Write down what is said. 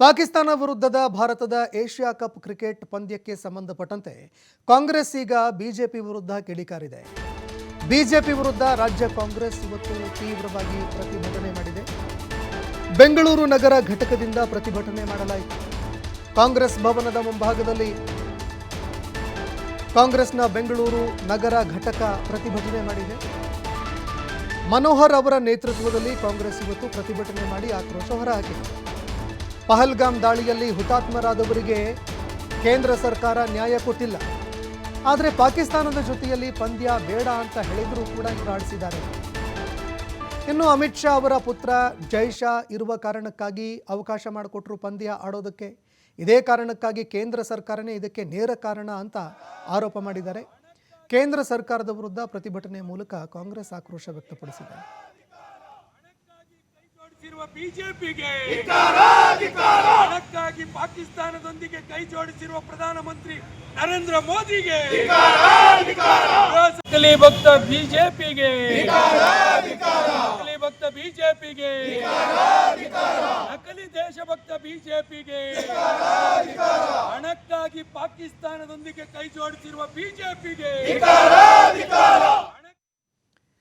ಪಾಕಿಸ್ತಾನ ವಿರುದ್ಧದ ಭಾರತದ Asia cup cricket ಪಂದ್ಯಕ್ಕೆ ಸಂಬಂಧಪಟ್ಟಂತೆ ಕಾಂಗ್ರೆಸ್ ಈಗ ಬಿಜೆಪಿ ವಿರುದ್ಧ ಕಿಡಿಕಾರಿದೆ. ಬಿಜೆಪಿ ವಿರುದ್ಧ ರಾಜ್ಯ ಕಾಂಗ್ರೆಸ್ ಇವತ್ತು ತೀವ್ರವಾಗಿ ಪ್ರತಿಭಟನೆ ಮಾಡಿದೆ. ಬೆಂಗಳೂರು ನಗರ ಘಟಕದಿಂದ ಪ್ರತಿಭಟನೆ ಮಾಡಲಾಯಿತು. ಕಾಂಗ್ರೆಸ್ ಭವನದ ಮುಂಭಾಗದಲ್ಲಿ ಕಾಂಗ್ರೆಸ್ನ ಬೆಂಗಳೂರು ನಗರ ಘಟಕ ಪ್ರತಿಭಟನೆ ಮಾಡಿದೆ. ಮನೋಹರ್ ಅವರ ನೇತೃತ್ವದಲ್ಲಿ ಕಾಂಗ್ರೆಸ್ ಇವತ್ತು ಪ್ರತಿಭಟನೆ ಮಾಡಿ ಆಕ್ರೋಶ ಹೊರಹಾಕಿದೆ. ಪಹಲ್ಗಾಮ್ ದಾಳಿಯಲ್ಲಿ ಹುತಾತ್ಮರಾದವರಿಗೆ ಕೇಂದ್ರ ಸರ್ಕಾರ ನ್ಯಾಯ ಕೊಟ್ಟಿಲ್ಲ. ಆದರೆ ಪಾಕಿಸ್ತಾನದ ಜೊತೆಯಲ್ಲಿ ಪಂದ್ಯ ಬೇಡ ಅಂತ ಹೇಳಿದರೂ ಕೂಡ ಆಡಿಸಿದ್ದಾರೆ ಇನ್ನು ಅಮಿತ್ ಶಾ ಅವರ ಪುತ್ರ ಜೈ ಶಾ ಇರುವ ಕಾರಣಕ್ಕಾಗಿ ಅವಕಾಶ ಮಾಡಿಕೊಟ್ರು ಪಂದ್ಯ ಆಡೋದಕ್ಕೆ. ಇದೇ ಕಾರಣಕ್ಕಾಗಿ ಕೇಂದ್ರ ಸರ್ಕಾರನೇ ಇದಕ್ಕೆ ನೇರ ಕಾರಣ ಅಂತ ಆರೋಪ ಮಾಡಿದ್ದಾರೆ. ಕೇಂದ್ರ ಸರ್ಕಾರದ ವಿರುದ್ಧ ಪ್ರತಿಭಟನೆ ಮೂಲಕ ಕಾಂಗ್ರೆಸ್ ಆಕ್ರೋಶ ವ್ಯಕ್ತಪಡಿಸಿದೆ. ಜೋಡಿಸಿರುವ ಬಿಜೆಪಿಗೆ ಅದಕ್ಕಾಗಿ ಪಾಕಿಸ್ತಾನದೊಂದಿಗೆ ಕೈ ಜೋಡಿಸಿರುವ ಪ್ರಧಾನಮಂತ್ರಿ ನರೇಂದ್ರ ಮೋದಿಗೆ ನಕಲಿ ಭಕ್ತ ಬಿಜೆಪಿಗೆ ನಕಲಿ ಭಕ್ತ ಬಿಜೆಪಿಗೆ ನಕಲಿ ದೇಶಭಕ್ತ ಬಿಜೆಪಿಗೆ ಹಣಕ್ಕಾಗಿ ಪಾಕಿಸ್ತಾನದೊಂದಿಗೆ ಕೈ ಜೋಡಿಸಿರುವ ಬಿಜೆಪಿಗೆ